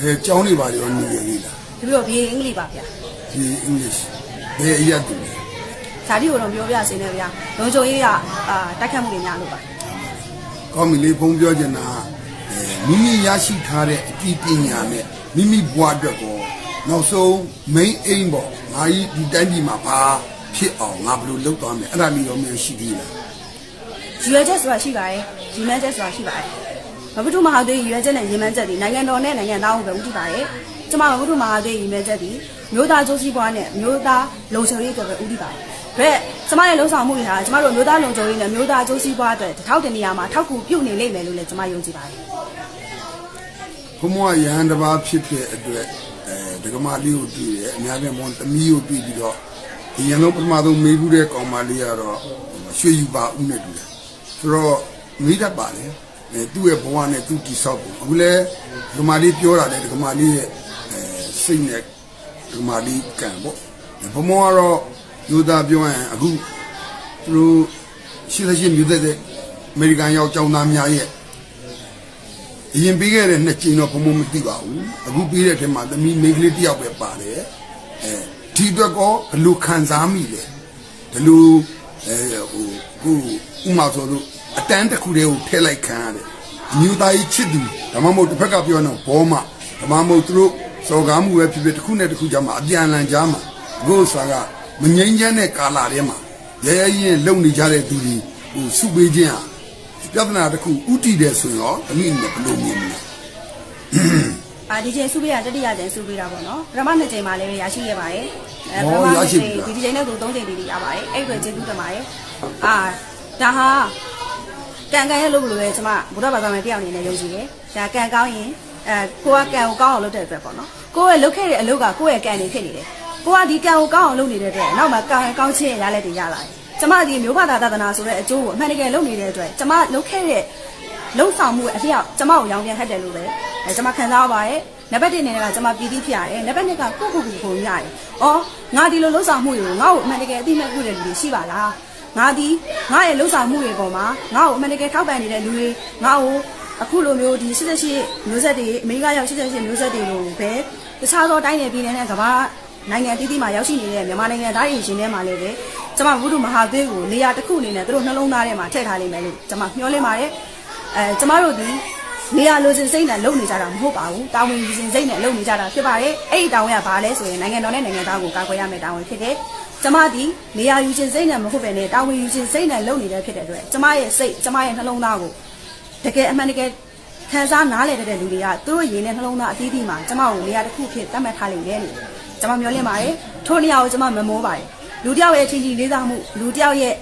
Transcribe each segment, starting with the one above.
ဘယ်ကျောင်းနေပါလဲရောနေရလေးလားဒီလိုဘီအင်္ဂလိပ်ပါဗျာဒီအင်္ဂလိပ်ဘယ်အရက်တူလဲဇာတိကိုတော့ပြောပြစင်းနေဗျာလုံချုံရေးကအာတိုက်ခတ်မှုတွေများလို့ပါကောင်းပြီလေဖုံးပြောချင်တာအဲမိမိရရှိထားတဲ့အကြည့်ပညာနဲ့မိမိဘဝအတွက်ကိုနောက်ဆုံး main aim ပေါ့ငါကြီးဒီတိုင်းပြည်မှာဘာဖြစ်အောင်ငါဘယ်လိုလုပ်သွားမလဲအဲ့ဒါလေးရောမြန်ရှိသေးလားရည်ရွယ်ချက်ဆိုတာရှိပါတယ်ရည်မှန်းချက်ဆိုတာရှိပါတယ် ဘဗုဒ္ဓမဟာသေးရည်ရွယ်ချက်နဲ့ရည်မှန်းချက်တွေနိုင်ငံတော်နဲ့နိုင်ငံသားကိုပဲဥတည်ပါတယ်ကျမဘဗုဒ္ဓမဟာသေးရည်မှန်းချက်ဒီမျိုးသားကျိုးစည်းပွားနဲ့မျိုးသားလုံခြုံရေးအတွက်ပဲဥတည်ပါတယ်ဒါပေမဲ့ကျမရဲ့လုံဆောင်မှုတွေဟာကျမတို့မျိုးသားလုံခြုံရေးနဲ့မျိုးသားကျိုးစည်းပွားအတွက်တစ်ထောက်တနေရာမှာထောက်ကူပြုနေလိမ့်မယ်လို့လည်းကျမယုံကြည်ပါတယ်ဘုံမရဟန်းတစ်ပါးဖြစ်တဲ့အတွက်အဲဒကမာလေးကိုတွေ့တယ်အများကြီးမောင်သမီးကိုတွေ့ပြီးတော့ဒီရန်လုံးပထမဆုံးမေးဘူးတဲ့ကောင်မလေးကတော့ရွှေယူပါဦးနဲ့တူတယ်ဆိုတော့မေးတတ်ပါလေအဲ သူ့ရဲ့ဘဝနဲ့သူတိဆောက်ပုံအခုလဲဒကမာလေးပြောတာလေဒကမာလေးရဲ့အဲစိတ်နဲ့ဒကမာလေးကံပေါ့ဘုံမောကတော့ယူသားပြောရင်အခုသူတို့ရှိသရှိမြို့တဲ့အမေရိကန်ရောက်ကျောင်းသားများရဲ့အရင်ပေးခဲ့တဲ့နှစ်ချိန်တော့ဘုံဘုံမသိပါဘူးအခုပေးတဲ့ထဲမှာသမီးမိန်းကလေးတစ်ယောက်ပဲပါတယ်အဲဒီအတွက်ကောဘယ်လိုခံစားမိလဲဒီလိုအဲဟိုခုဥမာဆိုလို့ အတန်းတစ်ခုတည်းကိုထည့်လိုက်ခံရတယ်အမျိုးသားကြီးချစ်သူဒါမှမဟုတ်တစ်ဖက်ကပြောတော့ဘောမဒါမှမဟုတ်သူတို့စော်ကားမှုပဲဖြစ်ဖြစ်တစ်ခုနဲ့တစ်ခုကြားမှာအပြန်အလှန်ကြားမှာဘုရားစာကမငြိမ်းချမ်းတဲ့ကာလထဲမှာရရရင်လုံနေကြတဲ့သူတွေဟိုစုပေးခြင်းဟာပြဿနာတစ်ခုဥတီတယ်ဆိုရင်ရောအမိနဲ့ဘယ်လိုမြင်လဲအာဒီချိန်စုပေးရတတိယချိန်စုပေးတာပေါ့နော်ပထမနှစ်ချိန်မှာလည်းရရှိခဲ့ပါတယ်အဲပထမဟောရနှစ်ရှိချိန်ပြီလားဒီဒီချိန်နဲ့ဆို၃ချိန်ဒီဒီရပါတယ်အဲ့အတွက်ကျေးဇူးတင်ပါတယ်အာဒါဟာ ကံကံရဲ့လို့လို့ပဲကျွန်မဘုရားဘာသာဝင်တယောက်အနေနဲ့ယုံကြည်တယ်ဒါကံကောင်းရင်အဲကိုကကံကိုကောင်းအောင်လုပ်တဲ့အတွက်ပေါ့နော်ကိုရဲ့လုပ်ခဲ့တဲ့အလုပ်ကကိုရဲ့ကံနေဖြစ်နေတယ်ကိုကဒီကံကိုကောင်းအောင်လုပ်နေတဲ့အတွက်နောက်မှာကံကောင်းခြင်းရလက်တွေရလာတယ်ကျမဒီမျိုးဘာသာသဒ္ဒနာဆိုတဲ့အကျိုးကိုအမှန်တကယ်လုပ်နေတဲ့အတွက်ကျမလုပ်ခဲ့တဲ့လုံဆောင်မှုအလျောက်ကျမကိုရောင်းပြန်ဟတ်တယ်လို့ပဲအဲကျမခံစားရပါတယ်နံပါတ်1အနေနဲ့ကကျမပြည်ပြီးဖြစ်ရတယ်နံပါတ်2ကကိုယ့်ကိုယ်ကိုယ်ကိုရတယ်။အော်ငါဒီလိုလုံဆောင်မှုတွေကိုငါ့ကိုအမှန်တကယ်အသိမဲ့ပြုတဲ့လူတွေရှိပါလား။ ငါဒီငါရဲ့လုံဆောင်မှုတွေပေါ်မှာငါ့ကိုအမှန်တကယ်ထောက်ပံ့နေတဲ့လူတွေငါ့ကိုအခုလိုမျိုးဒီ88မျိုးဆက်တွေအမေရိကရောက်88မျိုးဆက်တွေလို့ပဲတခြားသောတိုင်းနယ်ပြည်နယ်နဲ့ကမ္ဘာနိုင်ငံအသီးသီးမှာရောက်ရှိနေတဲ့မြန်မာနိုင်ငံသားတွေရှင်ထဲမှာလည်းပဲကျမဘုဒ္ဓမဟာသေးကိုနေရာတစ်ခုအနေနဲ့သူတို့နှလုံးသားထဲမှာထည့်ထားလိမ့်မယ်လို့ကျမမျှော်လင့်ပါတယ်။အဲကျမတို့ဒီနေရာလိုချင်စိတ်နဲ့လုပ်နေကြတာမဟုတ်ပါဘူး။တာဝန်ယူခြင်းစိတ်နဲ့လုပ်နေကြတာဖြစ်ပါတယ်။အဲ့ဒီတာဝန်ကဘာလဲဆိုရင်နိုင်ငံတော်နဲ့နိုင်ငံသားကိုကာကွယ်ရမယ့်တာဝန်ဖြစ်တယ်။ ကျမဒီနေရာယူခြင်းစိတ်နဲ့မဟုတ်ပဲနဲ့တာဝန်ယူခြင်းစိတ်နဲ့လုပ်နေတဲ့ဖြစ်တဲ့အတွက်ကျမရဲ့စိတ်ကျမရဲ့နှလုံးသားကိုတကယ်အမှန်တကယ်ခံစားနားလည်တဲ့လူတွေကသူတို့ရင်နဲ့နှလုံးသားအသီးသီးမှာကျမကိုနေရာတစ်ခုဖြစ်သတ်မှတ်ထားလိမ့်မယ်လို့ကျမမျှော်လင့်ပါတယ်။ထိုနေရာကိုကျမမမောပါတယ်။လူတစ်ယောက်ရဲ့ချင်းချင်းလေးစားမှုလူတစ်ယောက်ရဲ့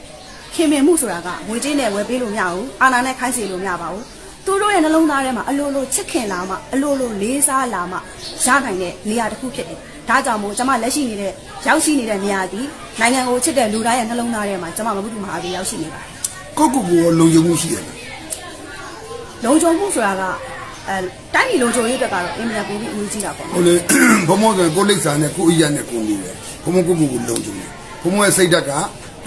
ခင်မင်မှုဆိုတာကငွေကြေးနဲ့ဝယ်ပေးလို့မရဘူးအာနာနဲ့ခိုင်းစေလို့မရပါဘူးသူတို့ရဲ့နှလုံးသားထဲမှာအလိုလိုချစ်ခင်လာမှအလိုလိုလေးစားလာမှရနိုင်တဲ့နေရာတစ်ခုဖြစ်တယ် ဒါကြောင့်မို့ကျွန်မလက်ရှိနေတဲ့ရောက်ရှိနေတဲ့နေရာဒီနိုင်ငံကိုချစ်တဲ့လူတိုင်းရဲ့နှလုံးသားထဲမှာကျွန်မမဘုဒ္ဓမဟာဒီရောက်ရှိနေပါတယ်ကိုယ့်ကိုယ်ကိုယ်လုံခြုံမှုရှိရတယ်လုံခြုံမှုဆိုတာကအဲတိုင်းပြည်လုံခြုံရေးအတွက်ကတော့အင်မတန်ပိုပြီးအရေးကြီးတာပေါ့ဟုတ်လေဘုံမောဆိုရင်ကိုယ်လိပ်စာနဲ့ကိုယ်အရက်နဲ့ကိုယ်နေတယ်ဘုံမောကိုယ့်ကိုယ်ကိုလုံခြုံတယ်ဘုံမောရဲ့စိတ်ဓာတ်က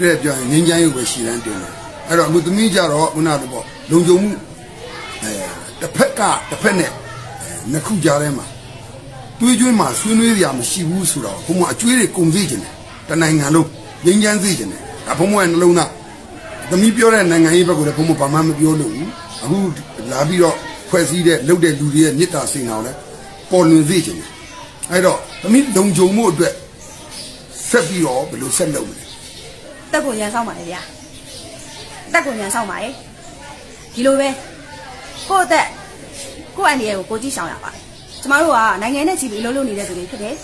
တဲ့ပြောရင်ငင်းချမ်းရုပ်ပဲရှိတန်းတင်တယ်အဲ့တော့အခုသမီးကြတော့ခုနကပေါ့လုံခြုံမှုအဲတစ်ဖက်ကတစ်ဖက်နဲ့အဲနှစ်ခုကြားထဲမှာ တွေးကျွင်းမှာဆွေးနွေးကြမရှိဘူးဆိုတော့ဘုံမောအကျွေးတွေကုန်စေခြင်းတယ်တနိုင်ငံလုံးငင်းချမ်းစေခြင်းတယ်ဒါဘုံမောရဲ့နှလုံးသားသမီးပြောတဲ့နိုင်ငံရေးဘက်ကလည်းဘုံမဘာမှမပြောလို့ဘူးအခုလာပြီးတော့ဖွဲ့စည်းတဲ့လုပ်တဲ့လူတွေရဲ့မေတ္တာစိန်အောင်လဲပေါ်လွင်စေချင်တယ်အဲ့တော့သမီးလုံခြုံမှုအတွက်ဆက်ပြီးတော့ဘယ်လိုဆက်လုပ်မလဲတက်ကိုရန်ဆောင်ပါလေဗျာတက်ကိုရန်ဆောင်ပါလေဒီလိုပဲကိုယ့်အသက်ကိုယ့်အန္တရာယ်ကိုကိုကြည့်ရှောင်ရပါတယ် ကျမတို့ကနိုင်ငံနဲ့ချီပြီးအလုပ်လုပ်နေတဲ့သူတွေဖြစ်တယ်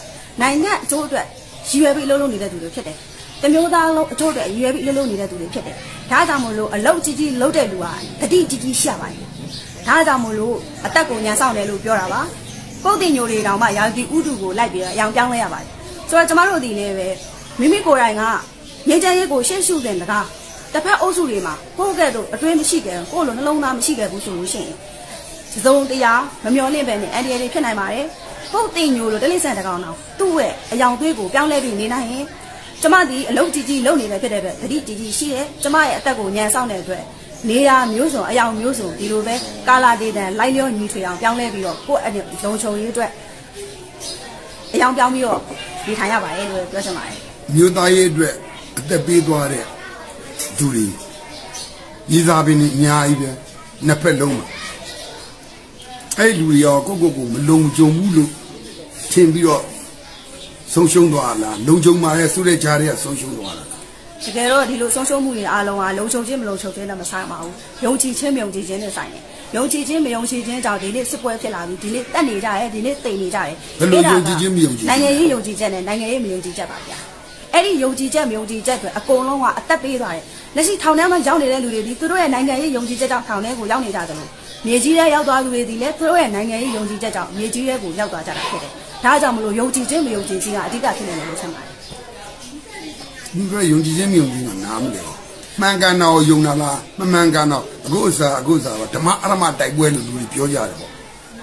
နိုင်ငံအကျိုးအတွက်ရည်ရွယ်ပြီးအလုပ်လုပ်နေတဲ့သူတွေဖြစ်တယ်တမျိုးသားလုံးအကျိုးအတွက်ရည်ရွယ်ပြီးအလုပ်လုပ်နေတဲ့သူတွေဖြစ်တယ်ဒါကြောင့်မို့လို့အလုပ်ကြီးကြီးလုပ်တဲ့လူကတတိကြီးကြီးရှိရပါတယ်ဒါကြောင့်မို့လို့အသက်ကိုညံဆောင်တယ်လို့ပြောတာပါပုတ်တင်ညိုတွေတောင်မှရာသီဥတုကိုလိုက်ပြီးတော့အယောင်ပြောင်းလဲရပါတယ်ဆိုတော့ကျမတို့ဒီလည်းပဲမိမိကိုယ်တိုင်ကငင်းချမ်းရေးကိုရှေ့ရှုတဲ့တကားတစ်ဖက်အုပ်စုတွေမှာကိုယ့်ကဲ့သို့အတွင်းမရှိခဲ့ကိုယ့်လိုနှလုံးသားမရှိခဲ့ဘူးဆိုလို့ရှိရင် စစုံတရားမမျော်လင့်ပဲနဲ့အန်ဒီရတွေဖြစ်နိုင်ပါတယ်ပုတ်တင်ညိုလိုတလိဆန်တကောင်တော့သူ့ရဲ့အယောင်သွေးကိုပြောင်းလဲပြီးနေနိုင်ရင်ကျမဒီအလုပ်ကြီးကြီးလုပ်နေတယ်ဖြစ်တဲ့အတွက်တတိကြီးကြီးရှိတယ်ကျမရဲ့အသက်ကိုညံဆောင်တဲ့အတွက်နေရာမျိုးစုံအယောင်မျိုးစုံဒီလိုပဲကာလာဒေတန်လိုက်လျောညီထွေအောင်ပြောင်းလဲပြီးတော့ကိုယ့်အနေလုံခြုံရေးအတွက်အယောင်ပြောင်းပြီးတော့ဒီထိုင်ရပါတယ်လို့ပြောချင်ပါတယ်မြို့သားရေးအတွက်အသက်ပေးသွားတဲ့သူတွေညီစားပင်တွေအများကြီးပဲနှစ်ဖက်လုံးမှာ အဲ့ဒီလူတွေရောကိုယ့်ကိုယ်ကိုမလုံခြုံဘူးလို့ထင်ပြီးတော့ဆုံးရှုံးသွားလားလုံခြုံပါရဲ့ဆိုတဲ့ကြားတွေကဆုံးရှုံးသွားတာလားတကယ်တော့ဒီလိုဆုံးရှုံးမှုတွေအားလုံးကလုံခြုံခြင်းမလုံခြုံခြင်းနဲ့မဆိုင်ပါဘူးယုံကြည်ခြင်းမယုံကြည်ခြင်းနဲ့ဆိုင်တယ်ယုံကြည်ခြင်းမယုံကြည်ခြင်းကြောင့်ဒီနေ့စစ်ပွဲဖြစ်လာပြီဒီနေ့တက်နေကြတယ်ဒီနေ့တိမ်နေကြတယ်ဘယ်လိုယုံကြည်ခြင်းမယုံကြည်ခြင်းနိုင်ငံရေးယုံကြည်ချက်နဲ့နိုင်ငံရေးမယုံကြည်ချက်ပါဗျာအဲ့ဒီယုံကြည်ချက်မယုံကြည်ချက်တွေအကုန်လုံးကအသက်ပေးသွားတယ်လက်ရှိထောင်ထဲမှာရောက်နေတဲ့လူတွေဒီသူတို့ရဲ့နိုင်ငံရေးယုံကြည်ချက်ကြောင့်ထောင်ထဲကိုရောက်နေကြတယ်လို့ မြေကြီးထဲရောက်သွားလူတွေဒီလည်းသူတို့ရဲ့နိုင်ငံရေးယုံကြည်ချက်ကြောင့်မြေကြီးထဲကိုရောက်သွားကြတာဖြစ်တယ်ဒါကြောင့်မလို့ယုံကြည်ခြင်းမယုံကြည်ခြင်းကအဓိကဖြစ်နေတယ်လို့ဆင်ပါတယ်ဒီကယုံကြည်ခြင်းမယုံကြည်ခြင်းကနားမလဲမှန်ကန်တော့ယုံတာလားမမှန်ကန်တော့အခုအစားအခုအစားတော့ဓမ္မအရမတိုက်ပွဲလို့လူတွေပြောကြတယ်ပေါ့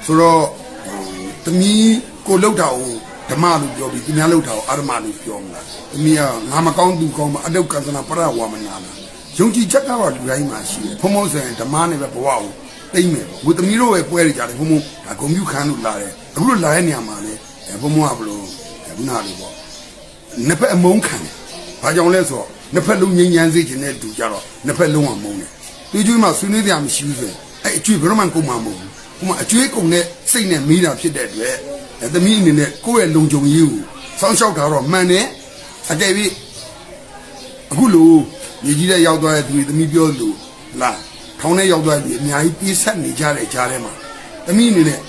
ဆိုတော့ဟိုသမီးကိုလှုပ်တာကိုဓမ္မလို့ပြောပြီးသူများလှုပ်တာကိုအရမလို့ပြောမလားသမီးကငါမကောင်းသူကောင်းမအတုတ်ကသနာပရဝါမနာလားယုံကြည်ချက်ကတော့လူတိုင်းမှာရှိတယ်ဘုံဘုံဆိုရင်ဓမ္မနဲ့ပဲဘဝကို သိမ့်မယ်ပေါ့ဝသမီးတို့ပဲပွဲရကြတယ်ဘုံဘုံဒါဂုံမြူခန်းလို့လာတယ်အခုလိုလာတဲ့နေရာမှာလေဘုံဘုံကဘလို့ခုနလိုပေါ့နှစ်ဖက်အမုန်းခံတယ်။ဘာကြောင့်လဲဆိုတော့နှစ်ဖက်လုံးငြိမ်းချမ်းစေခြင်းနဲ့တူကြတော့နှစ်ဖက်လုံးကမုန်းတယ်။ဒီကျွေးမှာဆွေးနွေးကြမရှိဘူးဆိုရင်အဲ့အကျွေးဘယ်တော့မှကုန်မှာမဟုတ်ဘူး။ဟိုမှာအကျွေးကုန်တဲ့စိတ်နဲ့မိတာဖြစ်တဲ့အတွက်အဲသမီးအနေနဲ့ကိုယ့်ရဲ့လုံခြုံရေးကိုစောင့်ရှောက်တာတော့မှန်တယ်။အကယ်၍အခုလိုညီကြီးတဲ့ရောက်သွားတဲ့သူတွေသမီးပြောလို့လား ထောင်းထဲရောက်သွားတဲ့သူအများကြီးပြေးဆက်နေကြတဲ့ကြားထဲမှာသမီးအနေနဲ့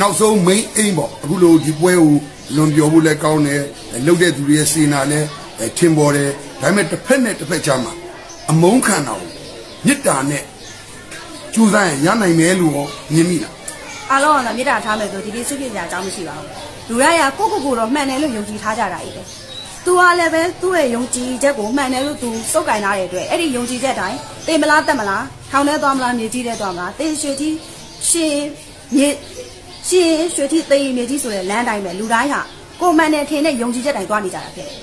နောက်ဆုံး main aim ပေါ့အခုလိုဒီပွဲကိုလွန်ပြောဖို့လည်းကောင်းတယ်အဲလှုပ်တဲ့သူတွေရဲ့စေနာလည်းအဲထင်ပေါ်တယ်ဒါပေမဲ့တစ်ဖက်နဲ့တစ်ဖက်ကြားမှာအမုန်းခံတာကိုမေတ္တာနဲ့ကြိုးစားရင်ရနိုင်မယ်လို့ရောမြင်မိလားအားလုံးကလည်းမေတ္တာထားမယ်ဆိုဒီဒီစစ်ဖြစ်ကြအကြောင်းမရှိပါဘူးလူရရကိုကိုကိုတော့မှန်တယ်လို့ယုံကြည်ထားကြတာ E ပဲ သူကလည်းပဲသူ့ရဲ့ယုံကြည်ချက်ကိုမှန်တယ်လို့သူစုပ်ကင်ထားတဲ့အတွက်အဲ့ဒီယုံကြည်ချက်တိုင်းတေမလားတက်မလားထောင်ထဲသွားမလားမြေကြီးထဲသွားမလားတေရွှေကြီးရှင်မြေရှင်ရွှေကြီးတေမြေကြီးဆိုတဲ့လမ်းတိုင်းပဲလူတိုင်းဟာကိုမှန်တယ်ထင်တဲ့ယုံကြည်ချက်တိုင်းသွားနေကြတာဖြစ်တယ်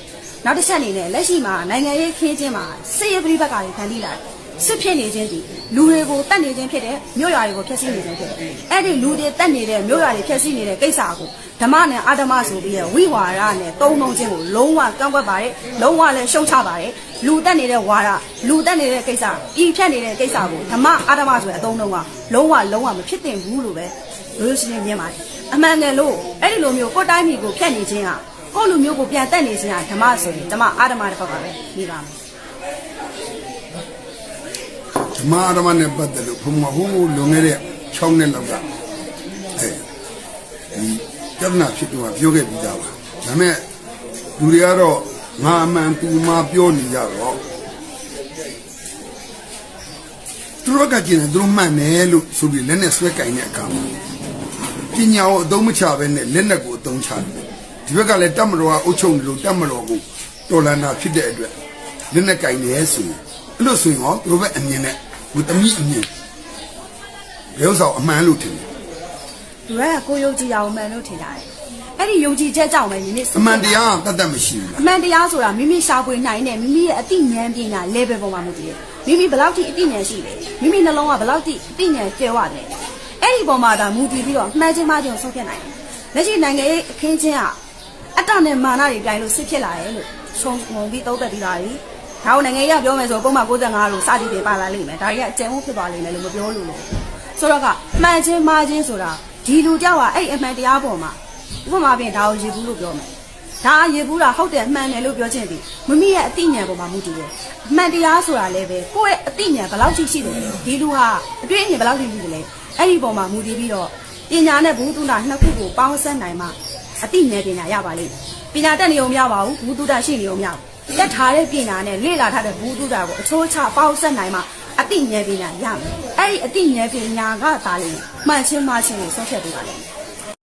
နောက်တစ်ချက်အနေနဲ့လက်ရှိမှာနိုင်ငံရေးခင်းချင်းမှာစစ်ရေးပြိပက္ခတွေဖန်တီးလာတယ် စစ်ဖြစ်နေခြင်းဒီလူတွေကိုတတ်နေခြင်းဖြစ်တယ်မြို့ရွာတွေကိုဖျက်ဆီးနေခြင်းဖြစ်တယ်အဲ့ဒီလူတွေတတ်နေတဲ့မြို့ရွာတွေဖျက်ဆီးနေတဲ့ကိစ္စကိုဓမ္မနဲ့အာဓမ္မဆိုပြီးရဝိဝါဒနဲ့တုံးတုံးခြင်းကိုလုံးဝကန့်ကွက်ပါတယ်လုံးဝလည်းရှုံချပါတယ်လူတက်နေတဲ့ဝါဒလူတက်နေတဲ့ကိစ္စပြည်ဖြတ်နေတဲ့ကိစ္စကိုဓမ္မအာဓမ္မဆိုတဲ့အသုံးလုံးကလုံးဝလုံးဝမဖြစ်သင့်ဘူးလို့ပဲရိုးရိုးရှင်းရှင်းမြင်ပါတယ်အမှန်တကယ်လို့အဲ့ဒီလိုမျိုးကိုယ်တိုင်းပြည်ကိုဖြတ်နေခြင်းဟာကိုယ့်လူမျိုးကိုပြန်တက်နေခြင်းဟာဓမ္မဆိုရင်ဓမ္မအာဓမ္မတစ်ဖက်ကပဲနေပါမယ် ဓမ္မအရမနဲ့ပတ်သက်လို့ဘုံမဟိုးလွန်ခဲ့တဲ့6နှစ်လောက်ကအဲဒီပြဿနာဖြစ်တော့ပြောခဲ့ပြီးသားပါဒါပေမဲ့လူတွေကတော့ငါအမှန်သူမှပြောနေကြတော့သူတို့ကကျင်တယ်သူတို့မှန်တယ်လို့ဆိုပြီးလက်နဲ့ဆွဲကင်တဲ့အခါမှာပညာကိုအသုံးမချဘဲနဲ့လက်နဲ့ကိုအသုံးချတယ်ဒီဘက်ကလည်းတတ်မတော်ကအုပ်ချုပ်နေလို့တတ်မတော်ကိုတော်လန်တာဖြစ်တဲ့အတွက်လက်နဲ့ကင်နေဆိုရင်အဲ့လိုဆိုရင်ဟောသူတို့ဘက်အမြင်နဲ့ ဝတ္တမိအမြင်ဘယ်ဥစ္စာကိုအမှန်လို့ထင်တယ်လူရကကိုယ်ယုံကြည်ရအောင်မှန်လို့ထင်ကြတယ်အဲ့ဒီယုံကြည်ချက်ကြောင့်ပဲဒီနေ့အမှန်တရားကတတ်တတ်မရှိဘူးလားအမှန်တရားဆိုတာမိမိရှာဖွေနိုင်တဲ့မိမိရဲ့အသိဉာဏ်ပညာ level ပေါ်မှာမူတည်တယ်မိမိဘယ်လောက်ထိအသိဉာဏ်ရှိလဲမိမိနှလုံးကဘယ်လောက်ထိအသိဉာဏ်ကျယ်ဝတယ်အဲ့ဒီပေါ်မှာဒါမူတည်ပြီးတော့မှန်ချင်းမှချင်းကိုဆုံးဖြတ်နိုင်တယ်လက်ရှိနိုင်ငံရေးအခင်းချင်းကအတ္တနဲ့မာနတွေပြိုင်လို့စစ်ဖြစ်လာတယ်လို့ချုံငုံပြီးသုံးသက်ပြီးသားပြီ ဒါကိုနိုင်ငံရေးကပြောမယ်ဆိုပုံမှန်65လို့စသည်တွေပါလာလိမ့်မယ်ဒါတွေကအကျဉ်းဦးဖြစ်သွားလိမ့်မယ်လို့မပြောလို့လို့ဆိုတော့ကမှန်ချင်းမှချင်းဆိုတာဒီလူကြောက်ကအဲ့အမှန်တရားပေါ်မှာဥပမာပြင်ဒါကိုရေဘူးလို့ပြောမယ်ဒါရေဘူးတာဟုတ်တယ်မှန်တယ်လို့ပြောချင်ပြီမမီရဲ့အသိဉာဏ်ပေါ်မှာမူတည်တယ်အမှန်တရားဆိုတာလည်းပဲကိုယ့်ရဲ့အသိဉာဏ်ဘယ်လောက်ရှိရှိတယ်လဲဒီလူဟာအတွေ့အမြင်ဘယ်လောက်ရှိရှိတယ်လဲအဲ့ဒီပေါ်မှာမူတည်ပြီးတော့ပညာနဲ့ဘုသူတာနှစ်ခုကိုပေါင်းစပ်နိုင်မှအသိဉာဏ်ပညာရပါလိမ့်မယ်ပညာတက်နေုံမရပါဘူးဘုသူတာရှိနေုံမရဘူး တက်ထားတဲ့ပညာနဲ့လေ့လာထားတဲ့ဘုသူတာကိုအချိုးချပေါင်းစပ်နိုင်မှအသိဉာဏ်ပညာရမယ်အဲ့ဒီအသိဉာဏ်ပညာကသာလေမှန်ချင်းမှချင်းကိုဆုံးဖြတ်ပေးပါလိမ့်မယ်